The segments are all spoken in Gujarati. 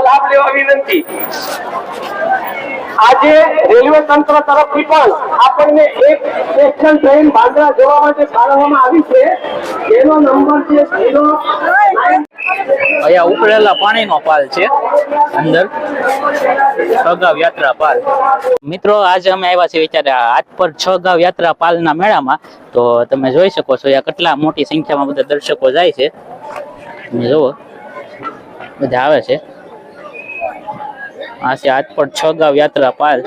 લાભ લેવા વિનંતી. આજે રેલવે તંત્ર તરફથી પણ આપણને એક સ્પેશિયલ ટ્રેન બાંદ્રા જવા માટે ફાળવવામાં આવી છે. જેનો નંબર છે ઝીરો નાઇન અહીંયા ઉકળેલા પાણીનો પાલ છે. અંદર છગાવ યાત્રા પાલ. મિત્રો, આજે અમે આવ્યા છીએ વિચારે આજ પર છ ગાવ યાત્રા પાલના મેળામાં. તો તમે જોઈ શકો છો, અહીંયા કેટલા મોટી સંખ્યામાં બધા દર્શકો જાય છે. તમે જુઓ, બધા આવે છે. આ છે આજ પર છ ગાવ યાત્રા પાલ.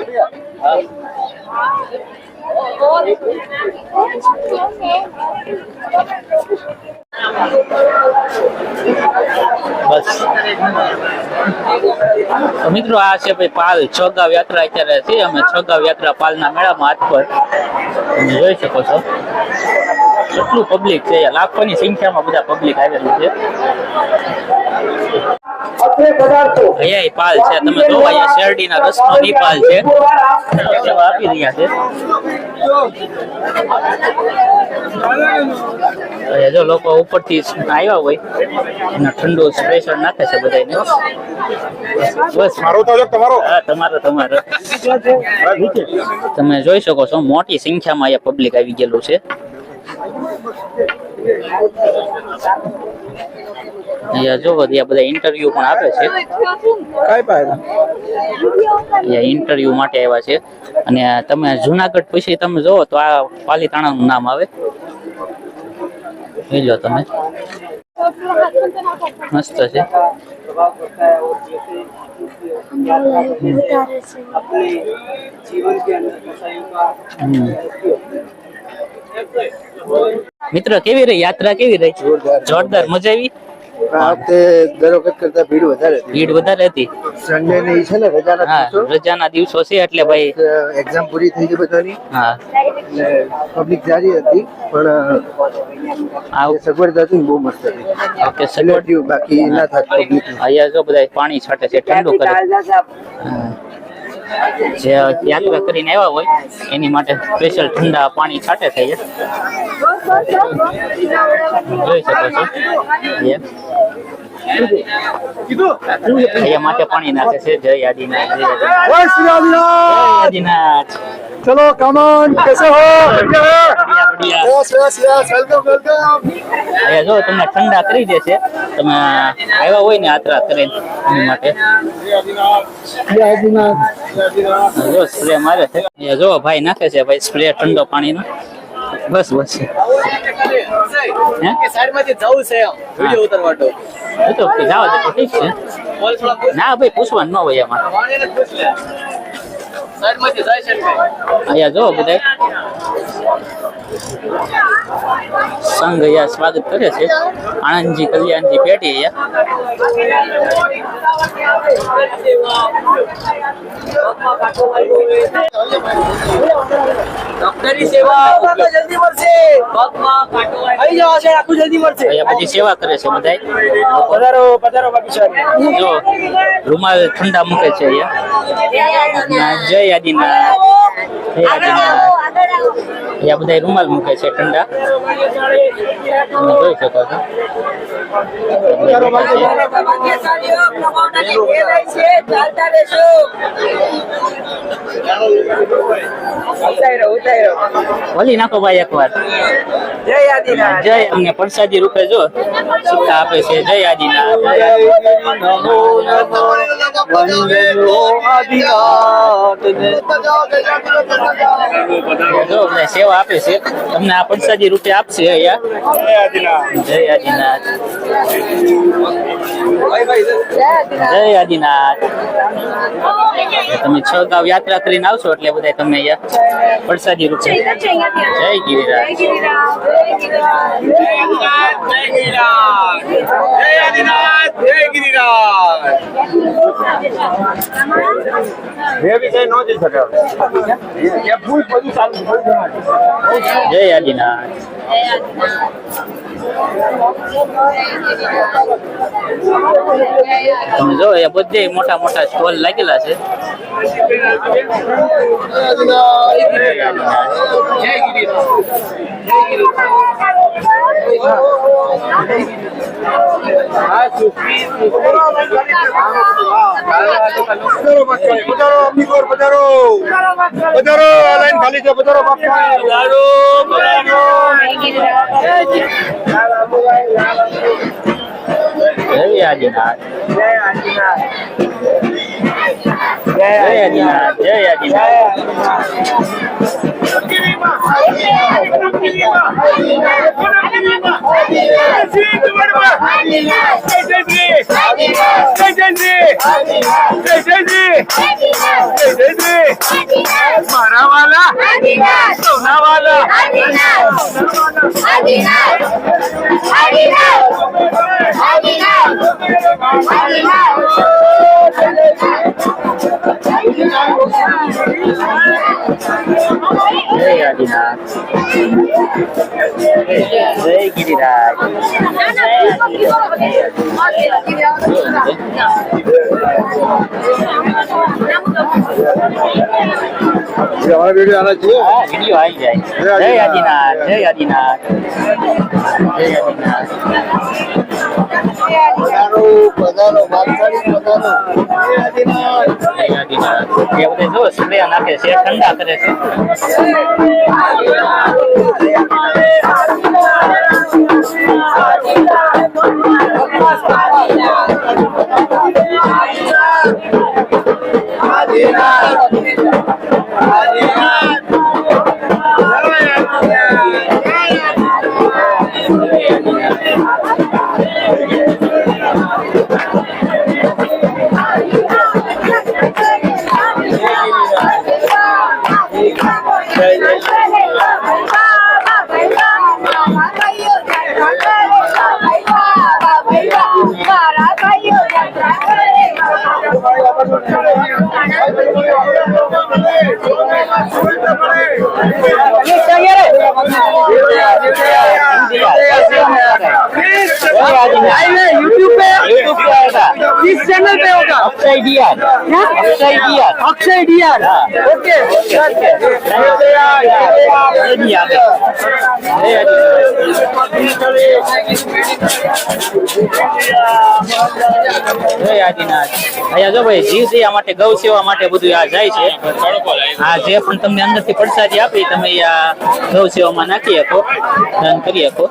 બસ. તો મિત્રો આ છે ભાઈ પાલ, છગાવ યાત્રા અત્યારે છે. અમે છગાવ યાત્રા પાલના મેળામાં હાથ પર. તમે જોઈ શકો છો. કેટલું પબ્લિક છે. લાખોની સંખ્યામાં બધા પબ્લિક આવેલું છે. અહીંયા પાલ છે તમે જોવો અહીંયા શેરડીના રસનો ની પાલ છે. સેવા આપી રહ્યા છે. અહીંયા જો લોકો ઉપરથી આવ્યા હોય એના ઠંડુ સ્પેશિયલ નાખે છે બધાને બસ. મારો તો તમારો. હા તમારો તમારો. તમે જોઈ શકો છો મોટી સંખ્યામાં અહીંયા પબ્લિક આવી ગયેલું છે. અહીંયા જો અહીંયા બધા ઇન્ટરવ્યુ પણ આપે છે. અહીંયા ઇન્ટરવ્યુ માટે આવ્યા છે. અને તમે જુનાગઢ પછી તમે જોવો તો આ પાલીતાણાનું નામ આવે. જોઈ લો તમે. મસ્ત છે. મિત્ર કેવી રહી? યાત્રા કેવી રહી? જોરદાર. મજા આવી? આ વખતે દર વખત કરતા ભીડ વધારે હતી. ભીડ વધારે હતી. સન્ડે ને ઈ છે ને રજાના દિવસો? રજાના દિવસો છે એટલે ભાઈ એક્ઝામ પૂરી થઈ ગઈ બધાની. હા. પબ્લિક સારી હતી પણ આ સગવડ હતી બહુ મસ્ત હતી. સગવડ. બાકી ના થાત પબ્લિક અહીંયા જો બધા પાણી છાંટે છે ઠંડુ કરે. જે યાત્રા કરીને આવ્યા હોય એની માટે સ્પેશિયલ ઠંડા પાણી છાંટે છે. જોઈ શકો છો અહીંયા. અહીંયા માટે પાણી નાખે છે. જય આદિનાથ જય આદિનાથ. ચલો કમન કેસે હો. Yes yes yes welcome welcome અહીંયા જો તમને ઠંડા કરી દે છે. તમે આવ્યા હોય ને આત્રા કરીને એની માટે. જો સ્પ્રે મારે છે. જો ભાઈ નાખે છે ભાઈ સ્પ્રે ઠંડો પાણીનો. બસ બસ. હે સાઈડમાંથી જવું છે એમ. વીડિયો ઉતારવા તો તો જાવ તો ઠીક છે. ના ભાઈ પૂછવાનું ન હોય એમાં. અહીંયા જો બધા. સંઘ અહીંયા સ્વાગત કરે છે. આણંદજી કલ્યાણજી પેટી સેવા કરે છે બધા પધારો પધારો જો રૂમાલ ઠંડા મૂકે છે અહીંયા. જય જય આદિનાથ અહીંયા બધા રૂમાલ મૂકે છે ઠંડા. તમે રૂપે જો સિક્કા આપે છે જય આદિનાથ. સેવા આપે છે તમને આ પ્રસાદી રૂપે આપશે અહીંયા જય આદિનાથ જય આદિનાથ. તમે છ ગાવ યાત્રા કરીને આવશો એટલે બધા તમને અહીંયા વરસાદી રૂપે. જય ગિરિરાજ. જય આદિનાથ. તમે જો એ બધે મોટા મોટા સ્ટોલ લાગેલા છે. પધારો પધારો અમીગોર પધારો પધારો આ પધારો બાપા જય આદિનાથ જય આદિનાથ જય આદિનાથ. મારા વાલા સોના વાલા જય गिरिराज जय गिरिराज हमारा वीडियो आना चाहिए हाँ वीडियो आई जाए जय आदिनाथ जय आदिनाथ जय आदिनाथ બધાનો વાલસાડી બધાનો. એ બધે જો સ્પ્રે નાખે છે ઠંડા કરે છે Adinath Adinath. Yeah. Akshay dear. Akshay dear. Akshay dear. Okay. અહીંયા જીવ સેવા માટે ગૌ સેવા માટે બધું આ જાય છે. હા જે પણ તમને અંદરથી પડસાજી આપી તમે આ ગૌ સેવામાં નાખી શકો. દાન કરી શકો.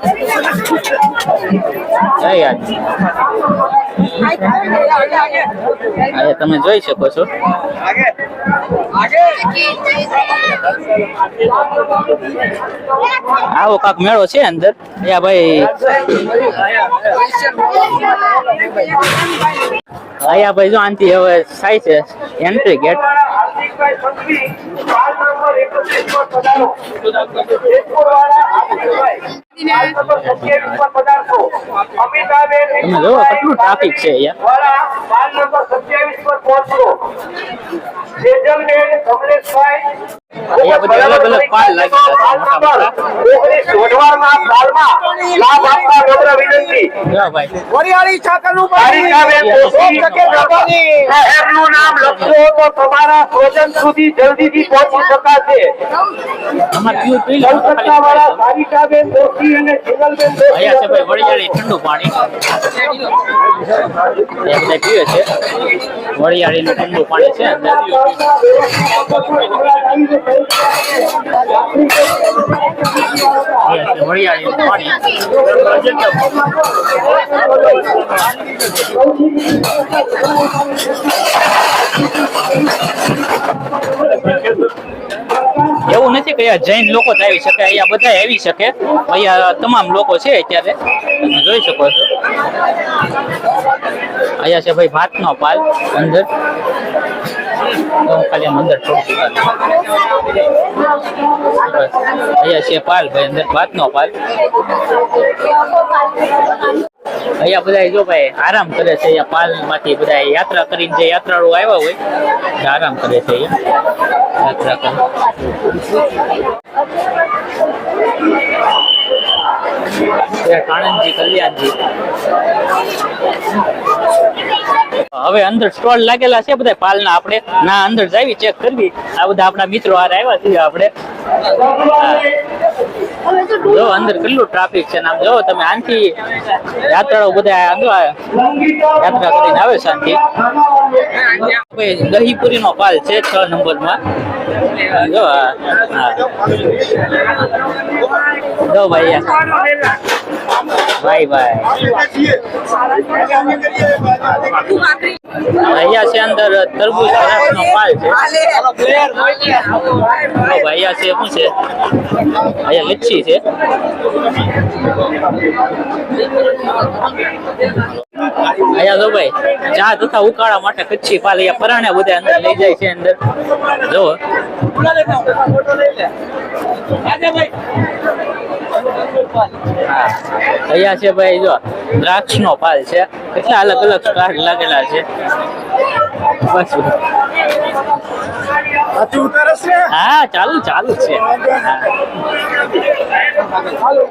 જય યાદ અહીંયા તમે જોઈ શકો છો. આવો કાક મેળો છે અંદર. યા ભાઈ. અહીંયા ભાઈ જો આનથી હવે થાય છે એન્ટ્રી ગેટ હાર્દિકભાઈ સંઘવી, વાર્ડ નંબર 31 પર પધારો. જેતપુરવાળા હાર્દિકભાઈ, વાર્ડ નંબર 27 પર પધારશો. અમિતાબેન તમે જુઓ કેટલું ટ્રાફિક છે અહીંયા નંબર 27 પર પહોંચો. સેજલબેન કમલેશભાઈ, અહીંયા બધી અલગ અલગ પાલ લાગેલા છે મોટા મોટા ઓગણીસ વઢવાણના સાલમાં લાભ આપવા નમ્ર વિનંતી જો ભાઈ વરિયાળી છાકરનું તારીખાબેન દોશી શહેરનું નામ લખશો તો તમારા સ્વજન સુધી જલ્દીથી પહોંચી શકાશે ઠંડુ પાણી. બધા પીવે છે. વડિયાળીનું ઠંડુ પાણી છે વડિયાળીનું પાણી. એવું નથી કે અહીંયા જૈન લોકો જ આવી શકે, અહીંયા બધા આવી શકે. અહીંયા તમામ લોકો છે અત્યારે. તમે જોઈ શકો છો. અહીંયા છે ભાઈ ભાતનો પાલ, અંદર. અહીંયા છે પાલ ભાઈ, અંદર ભાતનો પાલ. અહીંયા બધા જો ભાઈ આરામ કરે છે, અહીંયા પાલમાંથી યાત્રા કરીને જે યાત્રાળુ આવ્યા હોય આરામ કરે છે અહીંયા. કલ્યાણજી. હવે અંદર સ્ટોલ લાગેલા છે બધા પાલના આપણે. ના, અંદર જાવી ચેક કરવી. આ બધા આપણા મિત્રો હારે આવ્યા છીએ આપણે. જો અંદર કેટલું ટ્રાફિક છે ને આમ જો તમે આનથી યાત્રાળુ બધા આંધો યાત્રા કરીને આવે શાંતિ દહીપુરી નો પાલ છે છ નંબરમાં જો. જો ભાઈ. ભાઈ ભાઈ. અહીંયા છે અંદર તરબૂચ નો પાલ છે. અહીંયા છે શું છે? અહીંયા લચ્છી છે? ભાઈ, ચા તથા ઉકાળા માટે કચ્છી પાલ અહીંયા પરાણે બધા અંદર લઈ જાય છે અંદર. જો. અહીંયા છે ભાઈ, જો દ્રાક્ષ નો પાલ છે. કેટલા અલગ અલગ સ્ટાર્ટ લાગેલા છે. બસ હા ચાલુ ચાલુ છે.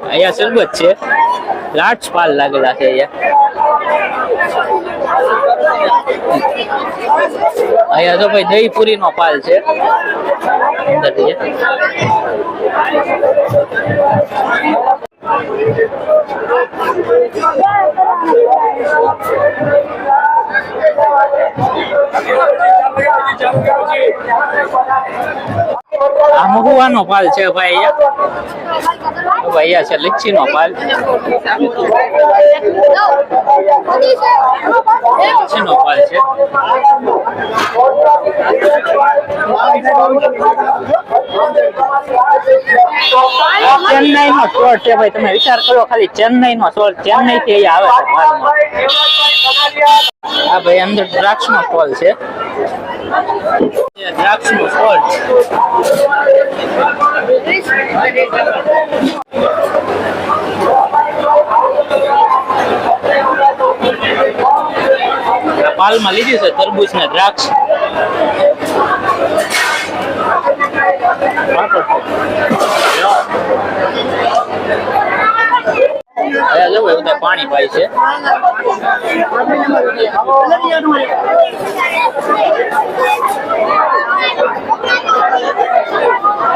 અહીંયા શરબત છે. પાલ લાગેલા છે અહીંયા. અહીંયા તો ભાઈ દહીં પૂરી નો પાલ છે. અંદર છે. આ મહુવાનો પાલ છે ભાઈ અહીંયા. ભાઈ અહીંયા છે લીચી નો પાલ લીચી નો પાલ છે ચેન્નાઈ નો સ્ટોર છે ભાઈ, તમે વિચાર કરો, ખાલી ચેન્નાઈ નો સ્વર ચેન્નઈ થી આવે છે આ ભાઈ અંદર દ્રાક્ષ નો સ્ટોલ છે. દ્રાક્ષ નો સ્ટોલ પાલમાં લીધી છે તરબૂચ ને દ્રાક્ષ. પાણી પાય છે.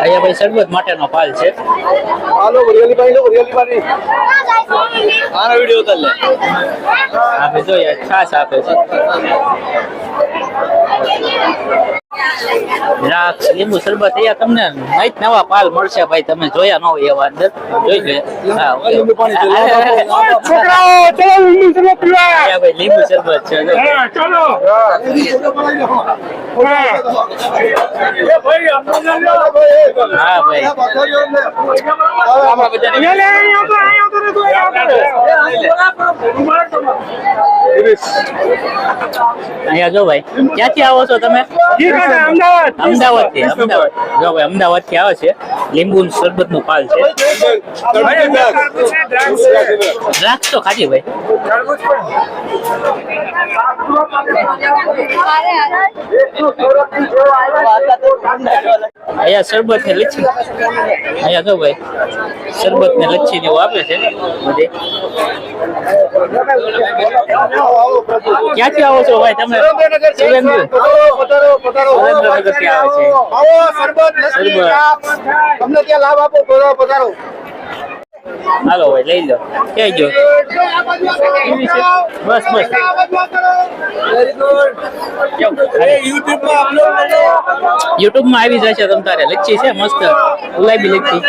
અહીંયા ભાઈ શરબત માટેનો પાલ છે. હાલો વરિયાળી ભાઈ લો વરિયાળી ભાઈ આનો વીડિયો ઉતાર લે. આપણે જોઈએ છાશ આપે છે. દ્રાક્ષ લીંબુ શરબત અહીંયા તમને નઈ નવા પાલ મળશે ભાઈ. તમે જોયા ન હોય એવા અંદર. જોઈ લે. છોકરાઓ ચલો લીંબુ શરબત પીવા. ભાઈ લીંબુ શરબત છે. ચલો. હા ભાઈ. અહીંયા જો ભાઈ. ક્યાંથી આવો છો તમે? અમદાવાદ. થી અમદાવાદ. થી આવે છે લીંબુ શરબતનું પાલ છે. દ્રાક્ષ તો ખાધી ભાઈ. અહીંયા શરબત ને લચ્છી. અહીંયા જો ભાઈ, શરબત ને લચ્છી ને એવું આપે છે. બધે. ક્યાંથી આવો છો ભાઈ તમે? સુરેન્દ્ર. આવે છે. આવો શરબત લસ્સી શરબત. ચા. તમને ત્યાં લાભ આપો પધારો પધારો. હાલો ભાઈ લઈ લો. ક્યાં ગયો? બસ બસ. યુટ્યુબમાં આવી જશે તમ તારે. લચ્છી છે મસ્ત. ગુલાબી લચ્છી